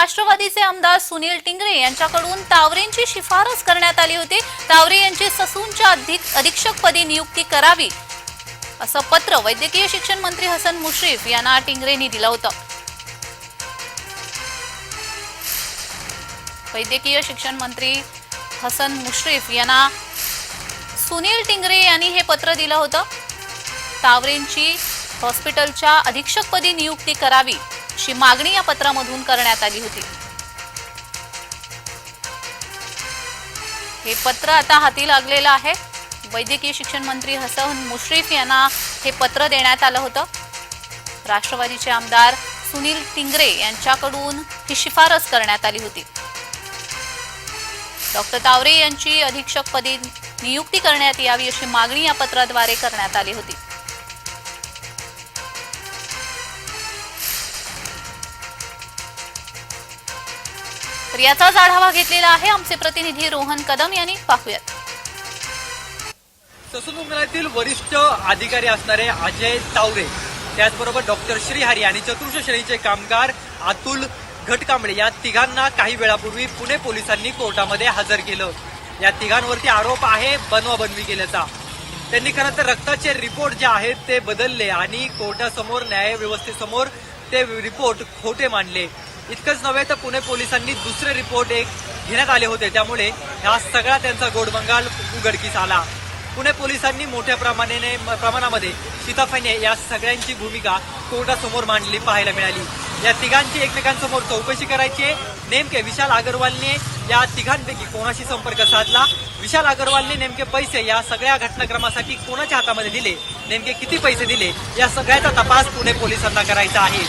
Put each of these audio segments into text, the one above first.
राष्ट्रवादीचे आमदार सुनील टिंगरे यांच्याकडून तावरेंची शिफारस करण्यात आली होती. तावरे यांची ससूनच्या अधिक अधीक्षकपदी नियुक्ती करावी असं पत्र वैद्यकीय शिक्षण मंत्री हसन मुश्रीफ यांना टिंगरेंनी दिलं होतं. वैद्यकीय शिक्षण मंत्री हसन मुश्रीफ यांना सुनील टिंगरे यांनी हे पत्र दिलं होतं. तावरेंची हॉस्पिटलच्या अधीक्षकपदी नियुक्ती करावी अशी मागणी या पत्रामधून करण्यात आली होती. हे पत्र आता हाती लागलेलं आहे. वैद्यकीय शिक्षण मंत्री हसन मुश्रीफ यांना हे पत्र देण्यात आलं होतं. राष्ट्रवादीचे आमदार सुनील टिंगरे यांच्याकडून ही शिफारस करण्यात आली होती. डॉक्टर तावरे यांची अधीक्षकपदी नियुक्ती करण्यात यावी अशी मागणी या पत्राद्वारे करण्यात आली होती. तर याचाच आढावा घेतलेला आहे आमचे प्रतिनिधी रोहन कदम यांनी. पाहूयात. ससून रुग्णालयातील वरिष्ठ अधिकारी असणारे अजय तावरे त्याचबरोबर डॉक्टर श्रीहरी आणि चतुर्थ श्रेणीचे कामगार अतुल घटकांबळे या तिघांना काही वेळापूर्वी पुणे पोलिसांनी कोर्टामध्ये हजर केलं. या तिघांवरती आरोप आहे बनवाबनवी केल्याचा. त्यांनी खरं तर रक्ताचे रिपोर्ट जे आहेत ते बदलले आणि कोर्टासमोर न्यायव्यवस्थेसमोर ते रिपोर्ट खोटे मांडले. इतकंच नव्हे तर पुणे पोलिसांनी दुसरे रिपोर्ट एक घेण्यात आले होते. त्यामुळे हा सगळा त्यांचा गोडबंगाल उघडकीस आला पुणे पोलिसांनी मोठ्या प्रमाणाने प्रमाणामध्ये सीताफाईने या सगळ्यांची भूमिका कोर्टासमोर मांडली पाहायला मिळाली. या तिघांची एकमेकांसमोर चौकशी करायची. आहे. नेमके विशाल अग्रवालने या तिघांपैकी कोणाशी संपर्क साधला? विशाल अग्रवालने नेमके पैसे या सगळ्या घटनाक्रमासाठी कोणाच्या हातामध्ये दिले? नेमके किती पैसे दिले? या सगळ्याचा तपास पुणे पोलिसांना करायचा आहे.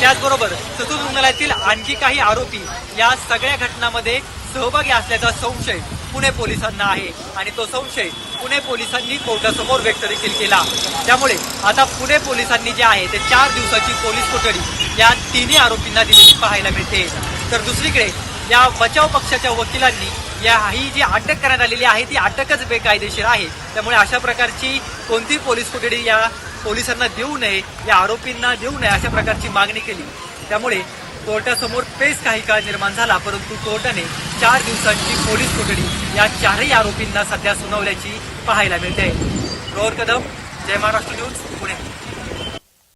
त्याचबरोबर ससून रुग्णालयातील आणखी काही आरोपी या सगळ्या घटनांमध्ये सहभागी असल्याचा संशय पुणे पोलिसांना आहे आणि तो संशय पुणे पोलिसांनी कोर्टासमोर व्यक्त देखील केला. त्यामुळे आता पुणे पोलिसांनी जे आहे ते चार दिवसाची पोलीस कोठडी या तिन्ही आरोपींना दिलेली पाहायला मिळते. तर दुसरीकडे या बचाव पक्षाच्या वकिलांनी या ही जी अटक करण्यात आलेली आहे ती अटकच बेकायदेशीर आहे. त्यामुळे अशा प्रकारची कोणती पोलीस कोठडी या पोलिसांना देऊ नये या आरोपींना देऊ नये अशा प्रकारची मागणी केली. त्यामुळे कोर्टासमोर पेच काही काळ निर्माण झाला परंतु कोर्टाने चार दिवसांची पोलीस कोठडी या चारही आरोपींना सध्या सुनावल्याची पाहायला मिळते. गौर कदम जय महाराष्ट्र न्यूज पुणे.